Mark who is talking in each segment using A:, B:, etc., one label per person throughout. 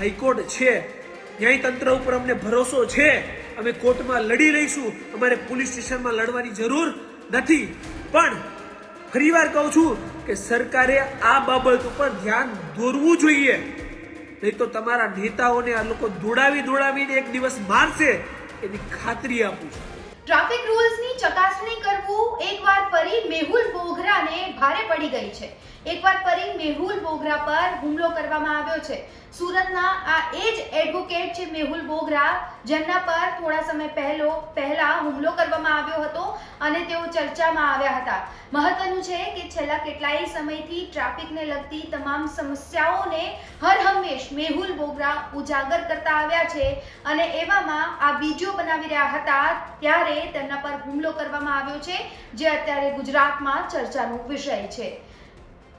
A: High court છે. ન્યાયતંત્ર ઉપર અમને ભરોસો છે. અમે કોર્ટમાં લડી લઈશું અમારે પોલીસ સ્ટેશનમાં લડવાની જરૂર નથી. પણ ફરીવાર કહું છું કે સરકારે આ બાબત ઉપર ધ્યાન દોરવું જોઈએ. નહીં તો તમારા નેતાઓને આ લોકો દોડાવી દોડાવીને એક દિવસ મારશે. એની ખાતરી આપું છું.
B: ટ્રાફિક રૂલ્સની ચકાસણી કરવું, એકવાર ફરી મેહુલ બોગરાને ભારે પડી ગઈ છે. એકવાર ફરી મેહુલ બોગરા પર હુમલો કરવામાં આવ્યો છે. સુરતના આ એ જ એડવોકેટ છે મેહુલ બોગરા જેમના પર થોડા સમય પહેલો, પહેલા હુમલો કરવામાં આવ્યો હતો અને તેઓ ચર્ચામાં આવ્યા હતા. મહત્વનું છે કે છેલ્લા કેટલાય સમયથી ટ્રાફિકને લગતી તમામ સમસ્યાઓને હર હંમેશ મેહુલ બોગરા ઉજાગર કરતા આવ્યા છે અને એવામાં આ વીડિયો બનાવી રહ્યા હતા ત્યારે તેમના પર હુમલો કરવામાં આવ્યો છે, જે અત્યારે ગુજરાતમાં ચર્ચાનો વિષય છે.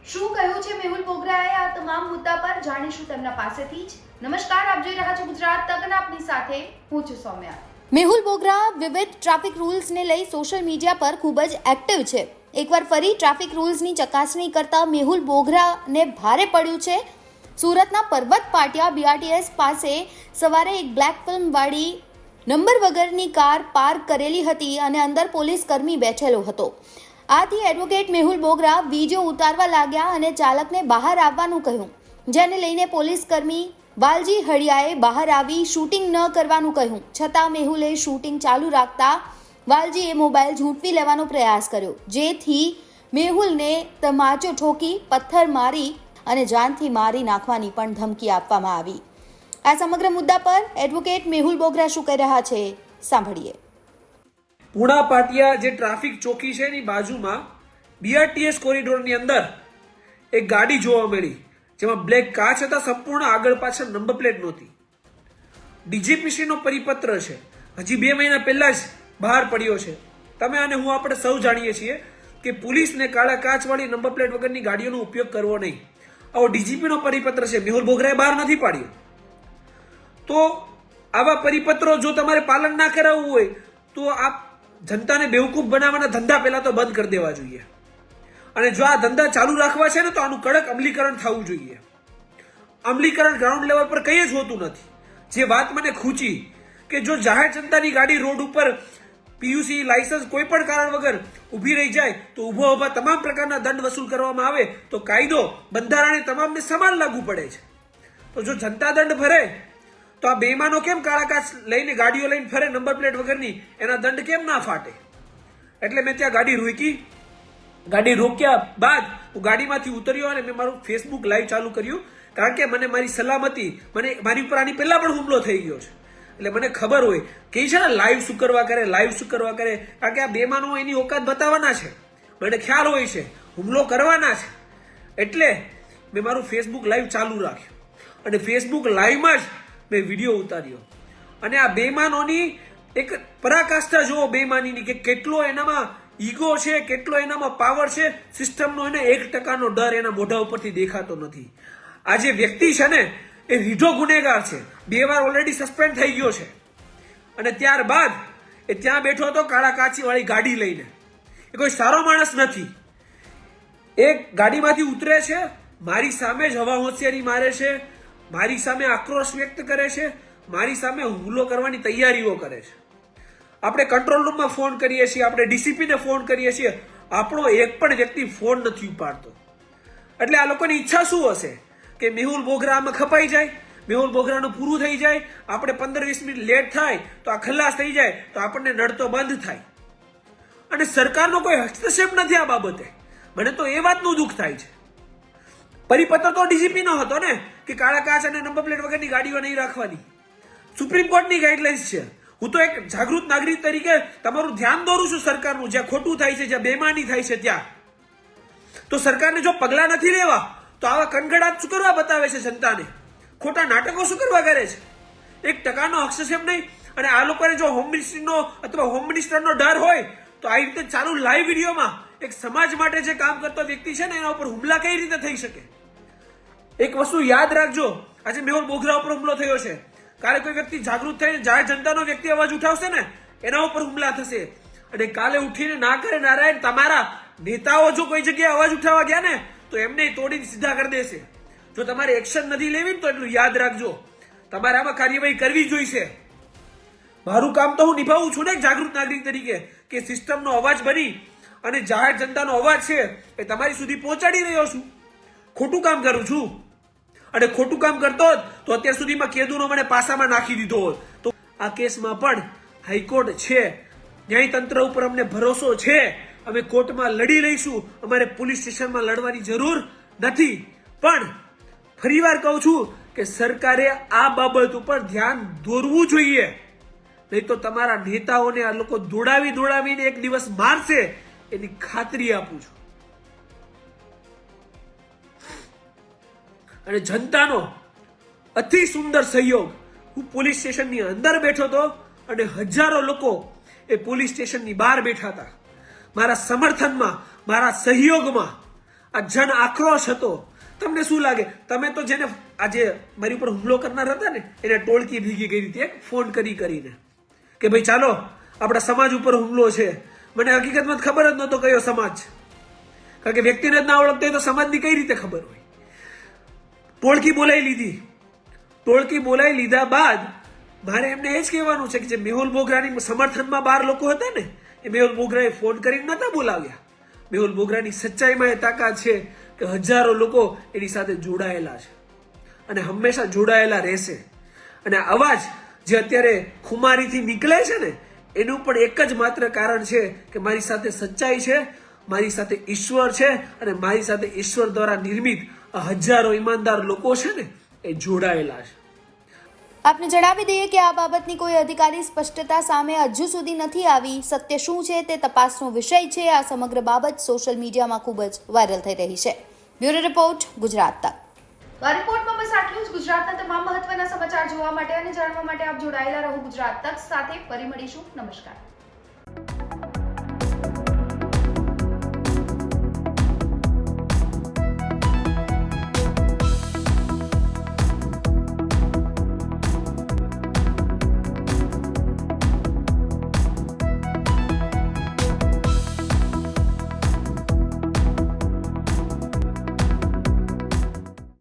B: શું કહ્યું છે મેહુલ બોગરાએ આ તમામ મુદ્દા પર? જાણીશું તેમના પાસેથી જ. નમસ્કાર, આપ જોઈ રહ્યા છો ગુજરાત તકના આપની સાથે હું છું સૌમ્યા. મેહુલ બોગરા, વિવિધ ટ્રાફિક રૂલ્સને લઈ સોશિયલ મીડિયા પર ખૂબ જ એક્ટિવ છે. એકવાર ફરી ટ્રાફિક રૂલ્સની ચકાસણી કરતા મેહુલ બોગરાને ભારે પડ્યું છે. સુરતના પર્વત પાટિયા બીઆરટીએસ પાસે સવારે એક બ્લેક ફિલ્મવાળી નંબર વગરની કાર પાર્ક કરેલી હતી અને અંદર પોલીસ કર્મી બેઠેલો હતો. આથી એડવોકેટ મેહુલ બોગરા વીડિયો ઉતારવા લાગ્યા અને ચાલકને બહાર આવવાનું કહ્યું, જેને લઈને પોલીસ કર્મી વાલજી હળિયાએ બહાર આવી શૂટિંગ ન કરવાનું કહ્યું. છતાં મેહુલે શૂટિંગ ચાલુ રાખતા વાલજીએ મોબાઈલ ઝૂંટવી લેવાનો પ્રયાસ કર્યો, જેથી મેહુલને તમાચો ઠોકી પથ્થર મારી અને જાનથી મારી નાખવાની પણ ધમકી આપવામાં આવી. આ સમગ્ર મુદ્દા પર એડવોકેટ મેહુલ બોગરા શું કહી રહ્યા છે? સાંભળીએ.
A: પુણા પાટિયા જે ટ્રાફિક ચોકી છે એની બાજુમાં બીઆરટીએસ કોરિડોરની અંદર એક ગાડી જોવા મળી, જેમાં બ્લેક કાચ હતા, સંપૂર્ણ આગળ પાછળ નંબર પ્લેટ નહોતી. ડીજીપીસીનો પરિપત્ર છે. હજી બે મહિના પહેલા જ બહાર પડ્યો છે. તમે અને હું આપણે સૌ જાણીએ છીએ કે પોલીસને કાળા કાચવાળી નંબર પ્લેટ વગરની ગાડીઓનો ઉપયોગ કરવો નહીં. આવો ડીજીપીનો પરિપત્ર છે. મેહુલ બોગરાએ બહાર નથી પાડ્યો. તો આવા પરિપત્રો જો તમારે પાલન ના કરાવવું હોય, તો આપ જનતાને બેવકૂફ બનાવવાના ધંધા પહેલા તો બંધ કરી દેવા જોઈએ. અને જો આ ધંધા ચાલુ રાખવા છે ને, તો આનું કડક અમલીકરણ થવું જોઈએ. અમલીકરણ ગ્રાઉન્ડ લેવલ પર કંઈ જ હોતું નથી. જે વાત મને ખૂચી કે જો જાહેર જનતાની ગાડી રોડ ઉપર પીયુસી લાયસન્સ કોઈ પણ કારણ વગર ઊભી રહી જાય, તો ઊભો ઊભા તમામ પ્રકારના દંડ વસૂલ કરવામાં આવે, તો કાયદો બંધારણે તમામને સમાન લાગુ પડે છે. તો જો જનતા દંડ ભરે તો આ બેમાનો કેમ કાળાકાશ લઈને ગાડીઓ લઈને ફરે નંબર પ્લેટ વગરની? એના દંડ કેમ ના ફાટે? એટલે મેં ત્યાં ગાડી રોકી. ગાડી રોક્યા બાદ હું ગાડીમાંથી ઉતર્યો અને મેં મારું ફેસબુક લાઈવ ચાલુ કર્યું. કારણ કે મને મારી સલામતી, મને મારી ઉપર આની પહેલાં પણ હુમલો થઈ ગયો છે. એટલે મને ખબર હોય, કે છે ને લાઈવ શું કરવા કરે લાઈવ શું કરવા કરે? કારણ કે આ બેમાનો એની ઓકાત બતાવવાના છે. મને ખ્યાલ હોય છે, હુમલો કરવાના છે. એટલે મેં મારું ફેસબુક લાઈવ ચાલુ રાખ્યું. અને ફેસબુક લાઈવમાં જ મેં વીડિયો ઉતાર્યો. અને આ બેમાનોની એક પરાકાષ્ઠા જુઓ બેમાનીની કે કેટલો એનામાં ઈગો છે, કેટલો એનામાં પાવર છે, સિસ્ટમનો એને એક ટકાનો ડર એના મોઢા ઉપરથી દેખાતો નથી. આ જે વ્યક્તિ છે ને, એ રીઢો ગુનેગાર છે. બે વાર ઓલરેડી સસ્પેન્ડ થઈ ગયો છે. અને ત્યારબાદ એ ત્યાં બેઠો હતો કાળા કાચીવાળી ગાડી લઈને. એ કોઈ સારો માણસ નથી. એ ગાડીમાંથી ઉતરે છે, મારી સામે જ હવા હોશિયારી મારે છે મારી સામે આક્રોશ વ્યક્ત કરે છે, મારી સામે હુમલો કરવાની તૈયારીઓ કરે છે. આપણે કંટ્રોલ રૂમમાં ફોન કરીએ છીએ, આપણે ડીસીપીને ફોન કરીએ છીએ, આપણો એક પણ વ્યક્તિ ફોન નથી ઉપાડતો. એટલે આ લોકોની ઈચ્છા શું હશે? કે મેહુલ બોગરા આમાં ખપાઈ જાય, મેહુલ બોઘરાનું પૂરું થઈ જાય, આપણે પંદર વીસ મિનિટ લેટ થાય, તો આ ખલ્લાસ થઈ જાય, તો આપણને નડતો બંધ થાય. અને સરકારનો કોઈ હસ્તક્ષેપ નથી આ બાબતે. મને તો એ વાતનું દુઃખ થાય છે. પરિપત્ર તો ડીજીપીનો હતો ને? કે કાળા કાચ અને નંબર પ્લેટ વગરની ગાડીઓ નહીં રાખવાની. સુપ્રીમ કોર્ટની ગાઈડલાઇન્સ છે. હું તો એક જાગૃત નાગરિક તરીકે તમારું ધ્યાન દોરું છું સરકારનું, જ્યાં ખોટું થાય છે, જ્યાં બેમાની થાય છે ત્યાં. તો સરકારને જો પગલાં નથી લેવા, તો આવા કનગડાટ શું કરવા બતાવે છે જનતાને? ખોટા નાટકો શું કરવા કરે છે? એક ટકાનો હસ્તક્ષેપ નહીં, અને આ લોકોને જો હોમ મિનિસ્ટ્રીનો અથવા હોમ મિનિસ્ટરનો ડર હોય, તો આ રીતે ચાલુ લાઈવ વિડીયોમાં એક સમાજ માટે જે કામ કરતો વ્યક્તિ છે ને, એના ઉપર હુમલા કઈ રીતે થઈ શકે? એક વસ્તુ યાદ રાખજો, આજે મેહુલ બોગરા ઉપર હુમલો થયો છે. કાલે કોઈ વ્યક્તિ જાગૃત થઈને જાહેર જનતાનો વ્યક્તિ અવાજ ઉઠાવશે ને, એના ઉપર હુમલા થશે. અને કાલે ઉઠીને ના કરે નારાયણ તમારા નેતાઓ જો કોઈ જગ્યાએ અવાજ ઉઠાવવા ગયા ને, તો એમને તોડીને સીધા કરી દેશે. જો તમારે એક્શન નથી લેવી તો એટલું યાદ રાખજો. તમારે આમાં કાર્યવાહી કરવી જોઈશે. મારું કામ તો હું નિભાવું છું ને જાગૃત નાગરિક તરીકે, કે સિસ્ટમનો અવાજ બની અને જાહેર જનતાનો અવાજ છે એ તમારી સુધી પહોંચાડી રહ્યો છું. ખોટું કામ કરું છું. અને ખોટું કામ કરતો હોત તો અત્યાર સુધીમાં કેદુનો મને પાસામાં નાખી દીધો હોત. તો આ કેસમાં પણ હાઈકોર્ટ છે. ન્યાયતંત્ર ઉપર અમને ભરોસો છે. અમે કોર્ટમાં લડી લઈશું. અમારે પોલીસ સ્ટેશનમાં લડવાની જરૂર નથી. પણ ફરીવાર કહું છું કે સરકારે આ બાબત ઉપર ધ્યાન દોરવું જોઈએ. નહીં તો તમારા નેતાઓને આ લોકો દોડાવી દોડાવીને એક દિવસ મારશે. એની ખાતરી આપું છું. અને જનતાનો અતિ સુંદર સહયોગ. હું પોલીસ સ્ટેશનની અંદર બેઠો હતો અને હજારો લોકો એ પોલીસ સ્ટેશનની બહાર બેઠા હતા. મારા સમર્થનમાં, મારા સહયોગમાં આ જન આક્રોશ હતો. તમને શું લાગે? તમે તો જેને આજે મારી ઉપર હુમલો કરનાર હતા ને, એને ટોળકી ભીગી ગઈ હતી. એક ફોન કરી કરીને કે ભાઈ, ચાલો, આપણા સમાજ ઉપર હુમલો છે. મને હકીકતમાં ખબર જ નહોતો કયો સમાજ. કારણ કે વ્યક્તિને જ ના ઓળખતો હોય તો સમાજની કઈ રીતે ખબર હોય? ટોળકી બોલાવી લીધી. ટોળકી બોલાવી લીધા બાદ મારે એમને એ જ કહેવાનું છે કે જે મેહુલ મોગરાની સમર્થનમાં બાર લોકો હતા ને, એ મેહુલ મોગરાએ ફોન કરીને નતા બોલાવ્યા. મેહુલ મોગરાની સચ્ચાઈમાં એ તાકાત છે કે હજારો લોકો એની સાથે જોડાયેલા છે અને હંમેશા જોડાયેલા રહેશે. અને અવાજ જે અત્યારે ખુમારીથી નીકળે છે ને, એનું પણ એક જ માત્ર કારણ છે કે મારી સાથે સચ્ચાઈ છે, મારી સાથે ઈશ્વર છે અને મારી સાથે ઈશ્વર દ્વારા નિર્મિત હજારો ઈમાનદાર લોકો છે ને એ જોડાયેલા છે.
C: આપને જણાવી દઈએ કે આ બાબતની કોઈ અધિકારી સ્પષ્ટતા સામે હજુ સુધી નથી આવી. સત્ય શું છે તે તપાસનો વિષય છે. આ સમગ્ર બાબત સોશિયલ મીડિયામાં ખૂબ જ વાયરલ થઈ રહી છે. બ્યુરો રિપોર્ટ ગુજરાત તક.
B: આ રિપોર્ટમાં બસ આટલું જ. ગુજરાતના તમામ મહત્વના સમાચાર જોવા માટે અને જાણવા માટે આપ જોડાયેલા રહો ગુજરાત તક. સાથે ફરી મળીશું. નમસ્કાર.